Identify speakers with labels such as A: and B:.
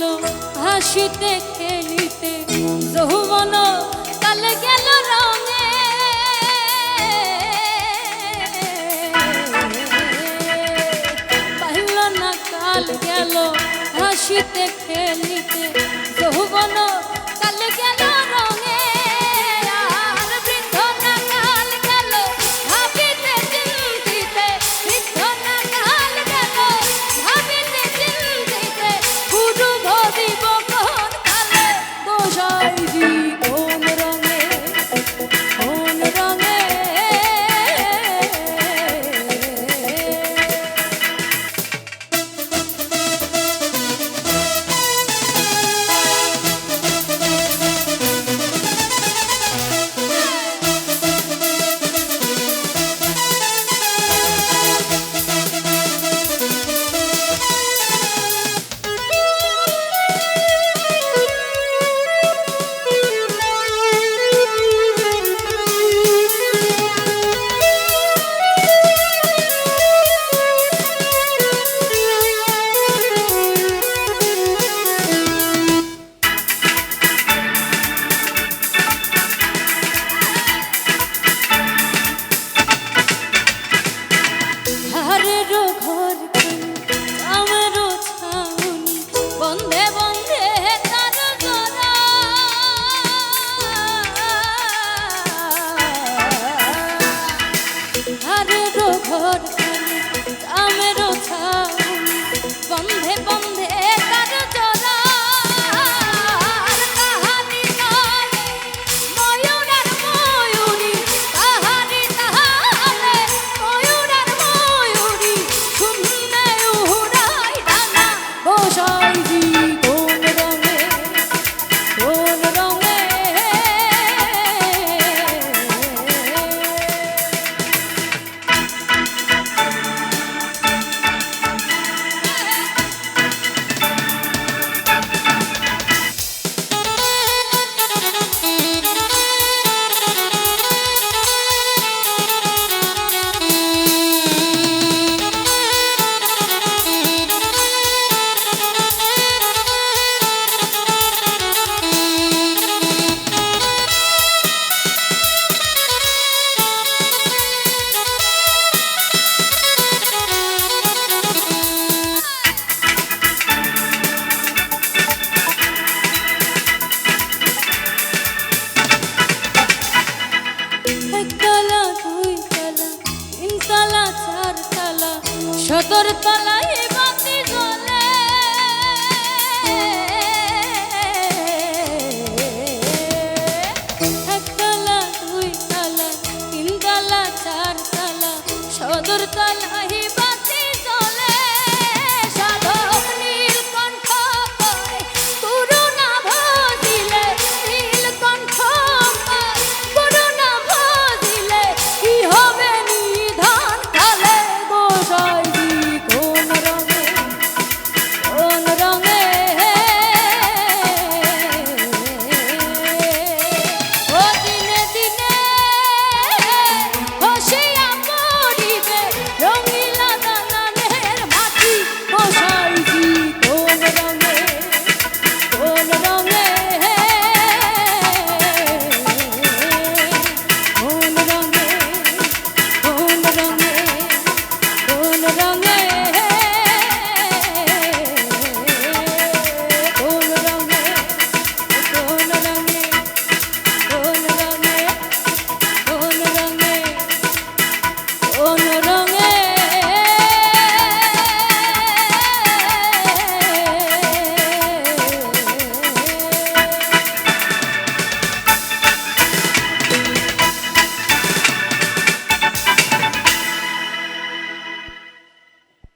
A: গেল হাসিতে খেলিতে যৌবন কালে গেল রঙে। পাইল না কাল গেল হাসিতে খেলিতে যৌবন কালে গেল সদর তলায়